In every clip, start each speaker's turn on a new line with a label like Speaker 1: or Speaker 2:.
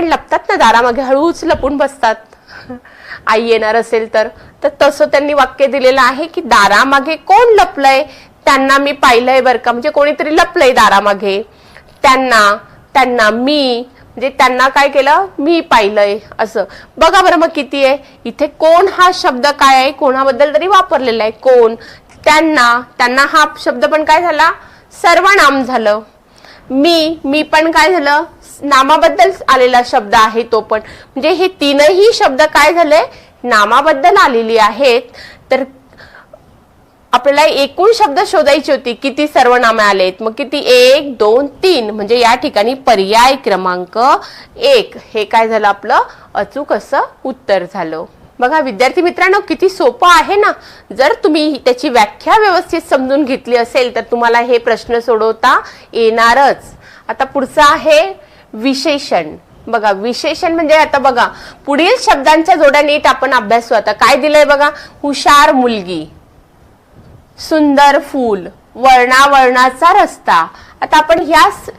Speaker 1: पण लपतात ना दारामागे हळूच लपून बसतात. आई येणार असेल तर. तर तसं त्यांनी वाक्य दिलेलं आहे की दारामागे कोण लपलंय? त्यांना मी पाहिलंय बरं का. म्हणजे कोणीतरी लपलंय दारामागे. त्यांना त्यांना मी म्हणजे त्यांना काय केलं? मी पाहिलंय असं. बघा बरं मग किती आहे. इथे कोण हा शब्द काय आहे? कोणाबद्दल तरी वापरलेला आहे. कोण? त्यांना त्यांना हा शब्द पण काय झाला? सर्वनाम झालं. मी मी पण काय झालं? नामाबद्दल आलेला शब्द आहे तो पण. म्हणजे हे तीनही शब्द काय झाले? नामाबद्दल आलेली आहेत. तर आपल्याला एकूण शब्द शोधायची होती. किती सर्वनामे आलेत? मग किती? एक दोन तीन. म्हणजे या ठिकाणी पर्याय क्रमांक एक. हे काय झालं आपलं? अचूक असं उत्तर झालं. बघा विद्यार्थी मित्रांनो किती सोपं आहे ना? जर तुम्ही त्याची व्याख्या व्यवस्थित समजून घेतली असेल तर तुम्हाला हे प्रश्न सोडवता येणारच. आता पुढचं आहे. विशेषण. बघा विशेषण म्हणजे आता बघा पुढील शब्दांच्या जोड्या नीट आपण अभ्यासू. आता काय दिलंय बघा? हुशार मुलगी. सुंदर फूल. वर्णावर्णाचा रस्ता. आता आपण ह्या स-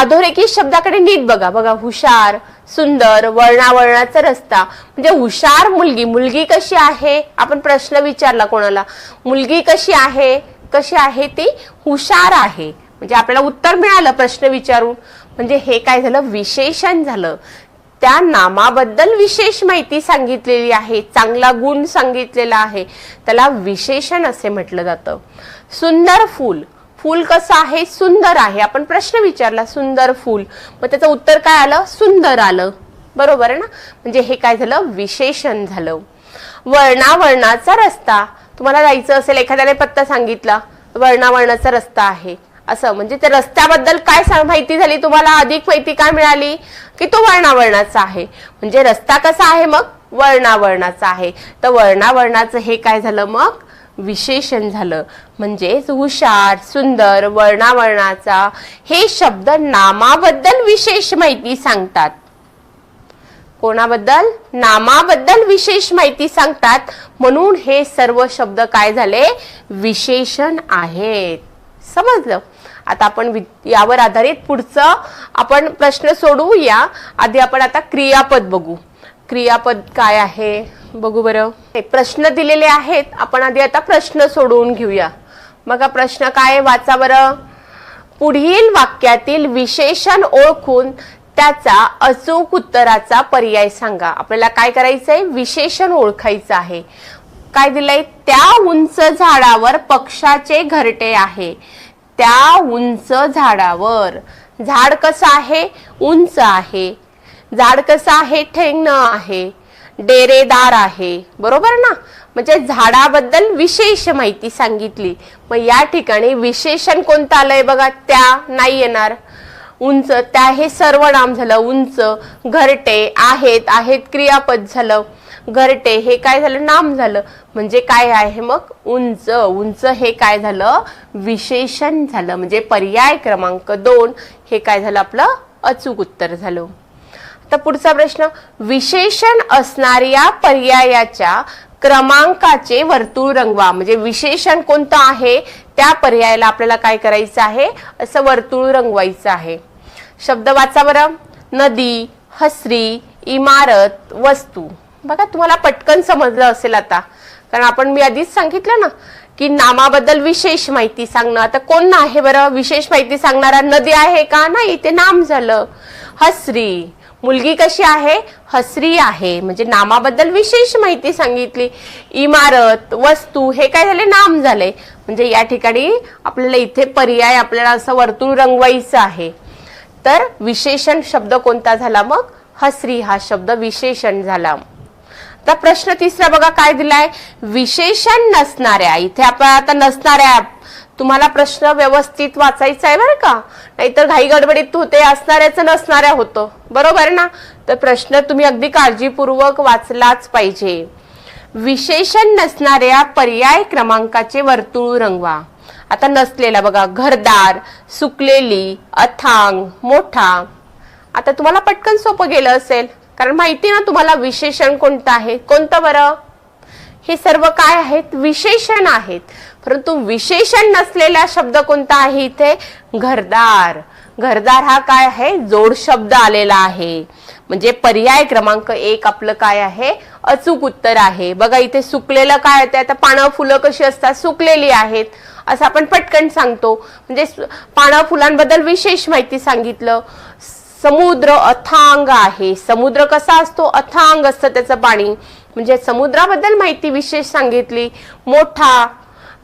Speaker 1: अधोरेखित शब्दाकडे नीट बघा. बघा हुशार सुंदर वर्णावर्णाचा रस्ता. म्हणजे हुशार मुलगी. मुलगी कशी आहे? आपण प्रश्न विचारला कोणाला. मुलगी कशी आहे? कशी आहे ती? हुशार आहे. म्हणजे आपल्याला उत्तर मिळालं प्रश्न विचारून. म्हणजे हे काय झालं? विशेषण झालं. त्या नामाबद्दल विशेष माहिती सांगितलेली आहे. चांगला गुण सांगितलेला आहे. त्याला विशेषण असे म्हटलं जातं. सुंदर फूल. फूल कसं आहे? सुंदर आहे. आपण प्रश्न विचारला सुंदर फूल. मग त्याचं उत्तर काय आलं? सुंदर आलं. बरोबर आहे ना? म्हणजे हे काय झालं? विशेषण झालं. वर्णावर्णाचा रस्ता. तुम्हाला जायचं असेल एखाद्याने पत्ता सांगितला. वर्णावर्णाचा रस्ता आहे. असं म्हणजे त्या रस्त्याबद्दल काय माहिती झाली? तुम्हाला अधिक माहिती काय मिळाली? की तो वर्णावरणाचा आहे. म्हणजे रस्ता कसा आहे मग? वर्णावरणाचा आहे. तर वर्णावरणाचं हे काय झालं मग? विशेषण झालं. म्हणजेच हुशार सुंदर वर्णावरणाचा हे शब्द नामाबद्दल विशेष माहिती सांगतात. कोणाबद्दल? नामाबद्दल विशेष माहिती सांगतात. म्हणून हे सर्व शब्द काय झाले? विशेषण आहेत. समजलं? आता आपण वि- यावर आधारित पुढचं आपण प्रश्न सोडवूया. आधी आपण आता क्रियापद बघू. क्रियापद काय आहे? बघू बरं. प्रश्न दिलेले आहेत. आपण आधी आता प्रश्न सोडवून घेऊया. मग प्रश्न काय वाचा बरं. पुढील वाक्यातील विशेषण ओळखून त्याचा अचूक उत्तराचा पर्याय सांगा. आपल्याला काय करायचं आहे विशेषण ओळखायचं आहे. काय दिलंय? त्या उंच झाडावर पक्षाचे घरटे आहे. त्या उंच झाडावर. झाड कसं आहे? उंच आहे. झाड कसं आहे? ठेंगणं आहे. डेरेदार आहे. बरोबर ना? म्हणजे झाडाबद्दल विशेष माहिती सांगितली. मग या ठिकाणी विशेषण कोणतं आलंय बघा? त्या नाही येणार. उंच त्या हे सर्वनाम झालं. उंच घरटे आहेत आहेत क्रियापद झालं. घरटे हे काय झालं? नाम झालं. म्हणजे काय आहे मग? उंच. उंच हे काय झालं? विशेषण झालं. म्हणजे पर्याय क्रमांक दोन हे काय झालं? आपलं अचूक उत्तर झालं. आता पुढचा प्रश्न. विशेषण असणाऱ्या पर्यायाच्या क्रमांकाचे वर्तुळ रंगवा. म्हणजे विशेषण कोणतं आहे? त्या पर्यायाला आपल्याला काय करायचं आहे? असं वर्तुळ रंगवायचं आहे. शब्द वाचा बरं. नदी हसरी इमारत वस्तू. बघा तुम्हाला पटकन समजलं असेल आता. कारण आपण मी आधीच सांगितलं ना की नामाबद्दल विशेष माहिती सांगणं. आता कोण आहे बरं? विशेष माहिती सांगणारा नदी आहे का? नाही ते नाम झालं. हसरी. मुलगी कशी आहे? हसरी आहे. म्हणजे नामाबद्दल विशेष माहिती सांगितली. इमारत वस्तू हे काय झाले? नाम झाले. म्हणजे या ठिकाणी आपल्याला इथे पर्याय आपल्याला असं वर्तुळ रंगवायचं आहे. तर विशेषण शब्द कोणता झाला मग? हसरी हा शब्द विशेषण झाला. आता प्रश्न तिसरा बघा काय दिलाय? विशेषण नसणाऱ्या. इथे आपण आता नसणाऱ्या. तुम्हाला प्रश्न व्यवस्थित वाचायचा आहे बरं का? नाहीतर घाई गडबडीत होते असणाऱ्याचं नसणाऱ्या होतं. बरोबर ना? तर प्रश्न तुम्ही अगदी काळजीपूर्वक वाचलाच पाहिजे. विशेषण नसणाऱ्या पर्याय क्रमांकाचे वर्तुळ रंगवा. आता नसलेला बघा घरदार सुकलेली अथांग मोठा. आता तुम्हाला पटकन सोपं गेलं असेल. कारण माहिती ना तुम्हाला विशेषण कोणतं आहे? कोणतं बरं? हे सर्व काय आहेत? विशेषण आहेत. परंतु विशेषण नसलेला शब्द कोणता आहे इथे? घरदार. घरदार हा काय आहे? जोड शब्द आलेला आहे. म्हणजे पर्याय क्रमांक एक आपलं काय आहे? अचूक उत्तर आहे. बघा इथे सुकलेलं काय होतं आता पानं फुलं कशी असतात? सुकलेली आहेत. असं आपण पटकन सांगतो. म्हणजे पानं फुलांबद्दल विशेष माहिती सांगितलं. समुद्र अथांग आहे. समुद्र कसा असतो? अथांग असतं त्याचं पाणी. म्हणजे समुद्राबद्दल माहिती विशेष सांगितली. मोठा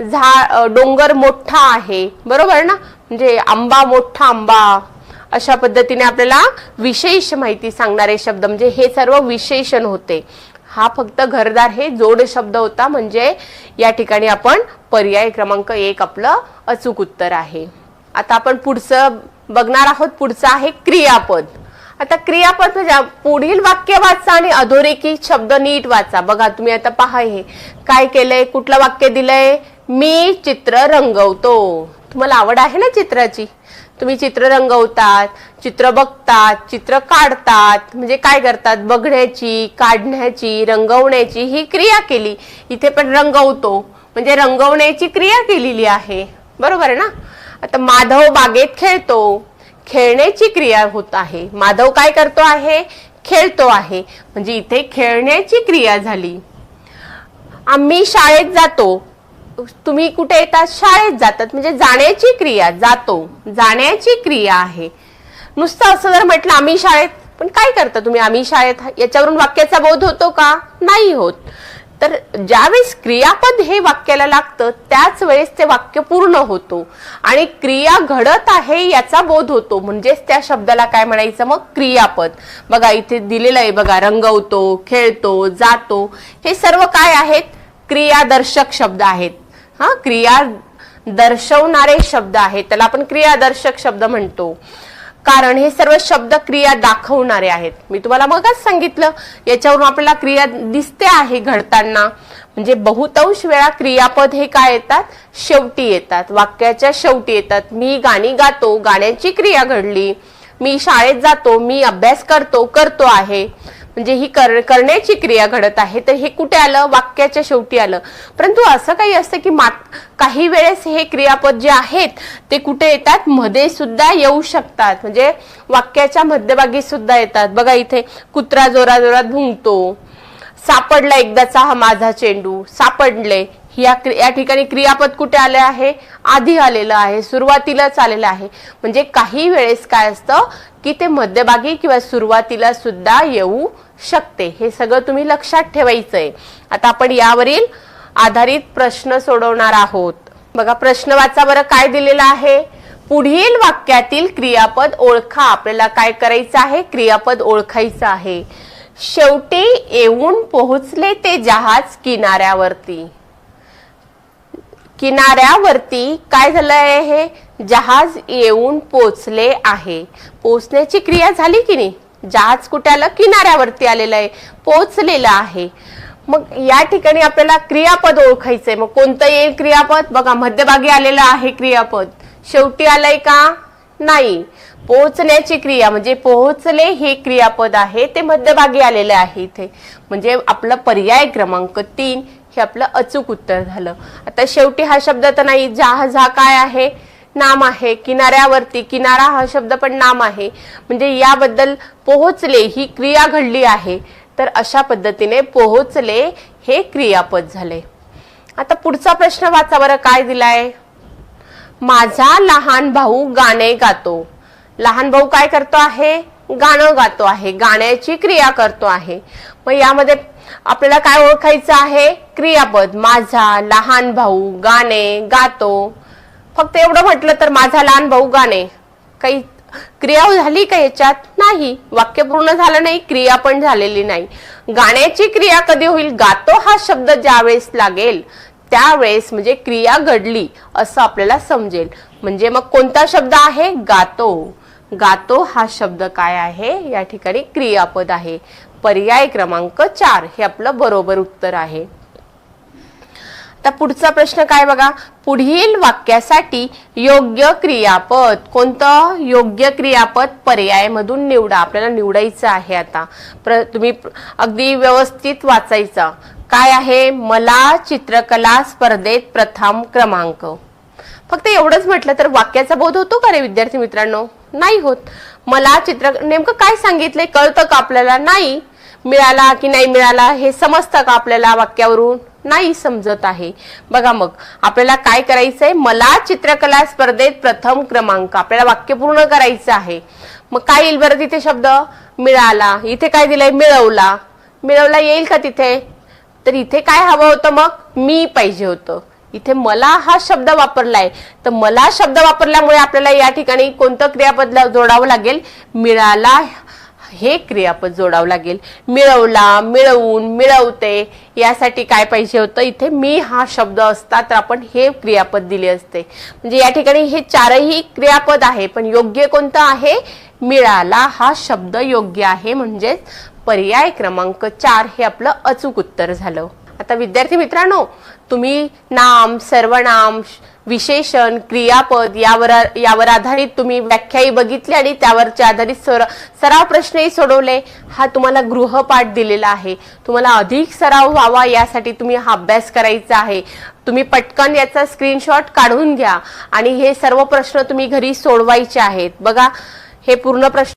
Speaker 1: झा डोंगर मोठा आहे. बरोबर ना? म्हणजे आंबा मोठा आंबा. अशा पद्धतीने आपल्याला विशेष माहिती सांगणारे शब्द. म्हणजे हे सर्व विशेषण होते. हा फक्त घरदार हे जोड शब्द होता. म्हणजे या ठिकाणी आपण पर्याय क्रमांक एक आपलं अचूक उत्तर आहे. आता आपण पुढचं बघणार आहोत पुढचं आहे क्रियापद. आता क्रियापद म्हणजे पुढील वाक्य वाचा आणि अधोरेखी शब्द नीट वाचा. बघा तुम्ही आता पहा हे. काय केलंय? कुठलं वाक्य दिलंय? मी चित्र रंगवतो. तुम्हाला आवड आहे ना चित्राची? तुम्ही चित्र रंगवतात चित्र बघतात चित्र काढतात. म्हणजे काय करतात? बघण्याची काढण्याची रंगवण्याची ही क्रिया केली. इथे पण रंगवतो. म्हणजे रंगवण्याची क्रिया केलेली आहे. बरोबर आहे ना? आता माधव बागेत खेळतो. खेळण्याची क्रिया होत आहे. माधव काय करतो आहे? खेळतो आहे. म्हणजे इथे खेळण्याची क्रिया झाली. आम्ही शाळेत जातो. तुम्ही कुठे येतात शाळेत जातात. म्हणजे जाण्याची क्रिया जातो. जाण्याची क्रिया आहे. नुसतं असं जर म्हटलं आम्ही शाळेत पण काय करता तुम्ही? आम्ही शाळेत याच्यावरून वाक्याचा बोध होतो का? नाही होत. तर ज्यावेळेस क्रियापद हे वाक्याला लागतं त्याच वेळेस ते वाक्य पूर्ण होतो. आणि क्रिया घडत आहे याचा बोध होतो. म्हणजेच त्या शब्दाला काय म्हणायचं मग? क्रियापद. बघा इथे दिलेलं आहे बघा रंगवतो खेळतो जातो. हे सर्व काय आहेत? क्रियादर्शक शब्द आहेत. हा क्रिया दर्शवणारे शब्द आहेत. त्याला आपण क्रियादर्शक शब्द म्हणतो. कारण हे सर्व शब्द क्रिया दाखवणारे आहेत. मी तुम्हाला मगच सांगितलं याच्यावरून आपल्याला क्रिया दिसते आहे घडताना. म्हणजे बहुतांश वेळा क्रियापद हे काय येतात? शेवटी येतात. वाक्याच्या शेवटी येतात. मी गाणी गातो गाण्याची क्रिया घडली. मी शाळेत जातो मी अभ्यास करतो करतो आहे. म्हणजे ही कर करण्याची क्रिया घडत आहे. तर हे कुठे आलं? वाक्याच्या शेवटी आलं. परंतु असं काही असतं की मात काही वेळेस हे क्रियापद जे आहेत ते कुठे येतात? मध्ये सुद्धा येऊ शकतात. म्हणजे वाक्याच्या मध्यभागी सुद्धा येतात. बघा इथे कुत्रा जोरा जोरात भुंकतो. सापडला एकदाचा हा माझा चेंडू. सापडले. या या ठिकाणी क्रियापद कुठे आले आहे? आधी आलेलं आहे सुरुवातीलाच आलेलं आहे. म्हणजे काही वेळेस काय असतं की ते मध्यभागी किंवा सुरुवातीला सुद्धा येऊ शकते. हे सगळं तुम्ही लक्षात ठेवायचं आहे आता आपण यावरील आधारित प्रश्न सोडवणार आहोत. बघा प्रश्न वाचा बरं काय दिलेलं आहे? पुढील वाक्यातील क्रियापद ओळखा. आपल्याला काय करायचं आहे? क्रियापद ओळखायचं आहे. शेवटी येऊन पोहोचले ते जहाज किनाऱ्यावरती. किनाऱ्यावरती काय झालंय हे? जहाज येऊन पोचले आहे. पोचण्याची क्रिया झाली की नाही? जहाज कुठे आलं किनाऱ्यावरती आलेलं आहे. पोचलेलं आहे. मग या ठिकाणी आपल्याला क्रियापद ओळखायचंय. मग कोणतं येईल क्रियापद? बघा मध्यभागी आलेलं आहे क्रियापद. शेवटी आलंय का? नाही. पोहोचण्याची क्रिया म्हणजे पोहोचले हे क्रियापद आहे ते मध्यभागी आलेले आहे इथे. म्हणजे आपलं पर्याय क्रमांक तीन हे आपलं अचूक उत्तर झालं. आता शेवटी हा शब्द तर नाही जहाज हा काय आहे? नाम आहे. किनाऱ्यावरती किनारा हा शब्द पण नाम आहे. म्हणजे याबद्दल पोहोचले ही क्रिया घडली आहे. तर अशा पद्धतीने पोहोचले हे क्रियापद झाले. आता पुढचा प्रश्न वाचा बरं काय दिलाय? माझा लहान भाऊ गाणे गातो. लहान भाऊ काय करतो आहे? गाणं गातो आहे. गाण्याची क्रिया करतो आहे. मग यामध्ये आपल्याला काय ओळखायचं आहे? क्रियापद. माझा लहान भाऊ गाणे गातो. फक्त एवढं म्हटलं तर माझा लहान भाऊ गाणे. काही क्रिया झाली का याच्यात? नाही. वाक्य पूर्ण झालं नाही क्रिया पण झालेली नाही. गाण्याची क्रिया कधी होईल? गातो हा शब्द ज्यावेळेस लागेल त्यावेळेस म्हणजे क्रिया घडली असं आपल्याला समजेल. म्हणजे मग कोणता शब्द आहे? गातो. गातो हा शब्द काय आहे? या ठिकाणी क्रियापद आहे. पर्याय क्रमांक चार हे आपलं बरोबर उत्तर आहे. आता पुढचा प्रश्न काय बघा? पुढील वाक्यासाठी योग्य क्रियापद कोणतं? योग्य क्रियापद पर्याय मधून निवडा. आपल्याला निवडायचं आहे आता. प्र तुम्ही अगदी व्यवस्थित वाचायचं. काय आहे? मला चित्रकला स्पर्धेत प्रथम क्रमांक. फक्त एवढंच म्हटलं तर वाक्याचा बोध होतो का रे विद्यार्थी मित्रांनो? नाही होत. मला चित्र नेमकं काय सांगितले कळतं का आपल्याला? नाही. मिळाला की नाही मिळाला हे समजतं का आपल्याला वाक्यावरून? नाही समजत आहे. बघा मग आपल्याला काय करायचंय? मला चित्रकला स्पर्धेत प्रथम क्रमांक आपल्याला वाक्य पूर्ण करायचं आहे. मग काय येईल बरं तिथे शब्द? मिळाला. इथे काय दिलंय? मिळवला. मिळवला येईल का तिथे? तर इथे काय हवं होतं मग? मी पाहिजे होतं. इथे मला हा शब्द वापरलाय. तर मला शब्द वापरल्यामुळे आपल्याला या ठिकाणी कोणतं क्रियापद जोडावं लागेल? मिळाला हे क्रियापद जोडावं लागेल. मिळवला मिळवून मिळवते यासाठी काय पाहिजे होतं? इथे मी हा शब्द असता तर आपण हे क्रियापद दिले असते. म्हणजे या ठिकाणी हे चारही क्रियापद आहे पण योग्य कोणतं आहे? मिळाला हा शब्द योग्य आहे म्हणजेच पर्याय क्रमांक चार हे आपलं अचूक उत्तर झालं. आता विद्यार्थी मित्रांनो तुम्ही नाम सर्वनाम विशेषण क्रियापद यावर यावर आधारित तुम्ही व्याख्याही बघितली आणि त्यावरच्या आधारित सर सराव प्रश्नही सोडवले. हा तुम्हाला गृहपाठ दिलेला आहे. तुम्हाला अधिक सराव व्हावा यासाठी तुम्ही हा अभ्यास करायचा आहे. तुम्ही पटकन याचा स्क्रीनशॉट काढून घ्या आणि हे सर्व प्रश्न तुम्ही घरी सोडवायचे आहेत. बघा हे पूर्ण प्रश्न